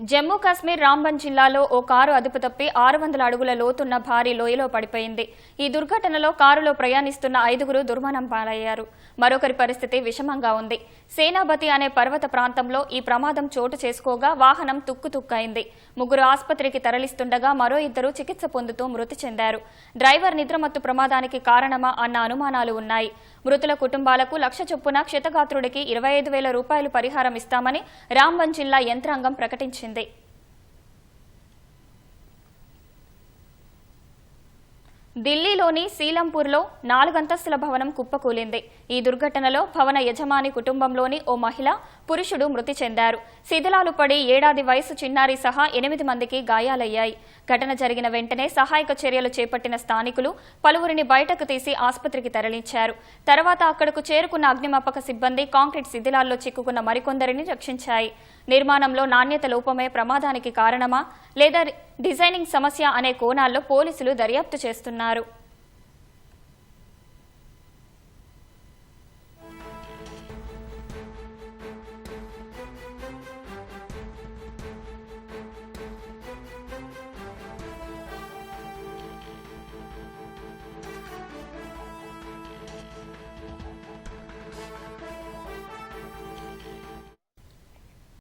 జమ్మూ కాశ్మీర్ రాంబన్ జిల్లాలో ఓ కారు అదుపు తప్పి ఆరు వందల అడుగుల లోతున్న భారీ లోయలో పడిపోయింది. ఈ దుర్ఘటనలో కారులో ప్రయాణిస్తున్న ఐదుగురు దుర్మరణం పాలయ్యారు. మరొకరి పరిస్థితి విషమంగా ఉంది. సేనాబతి అనే పర్వత ప్రాంతంలో ఈ ప్రమాదం చోటు చేసుకోగా వాహనం తుక్కుతుక్కైంది ముగ్గురు ఆసుపత్రికి తరలిస్తుండగా మరో ఇద్దరు చికిత్స పొందుతూ మృతి చెందారు. డ్రైవర్ నిద్రమత్తు ప్రమాదానికి కారణమా అన్న అనుమానాలు ఉన్నాయి. మృతుల కుటుంబాలకు లక్ష చొప్పున క్షతగాత్రుడికి ఇరవై ఐదు వేల రూపాయలు పరిహారం ఇస్తామని రాంబన్ జిల్లా యంత్రాంగం ప్రకటించింది. ఢిల్లీలోని సీలంపూర్లో నాలుగంతస్తుల భవనం కుప్పకూలింది. ఈ దుర్ఘటనలో భవన యజమాని కుటుంబంలోని ఓ మహిళ పురుషుడు మృతి చెందారు. శిథిలాలు పడి ఏడాది వయసు చిన్నారి సహా ఎనిమిది మందికి గాయాలయ్యాయి. ఘటన జరిగిన వెంటనే సహాయక చర్యలు చేపట్టిన స్థానికులు పలువురిని బయటకు తీసి ఆసుపత్రికి తరలించారు. తర్వాత అక్కడకు చేరుకున్న అగ్నిమాపక సిబ్బంది కాంక్రీట్ శిథిలాల్లో చిక్కుకున్న మరికొందరిని రక్షించాయి. నిర్మాణంలో నాణ్యత లోపమే ప్రమాదానికి కారణమా లేదా డిజైనింగ్ సమస్య అనే కోణాల్లో పోలీసులు దర్యాప్తు చేస్తున్నారు.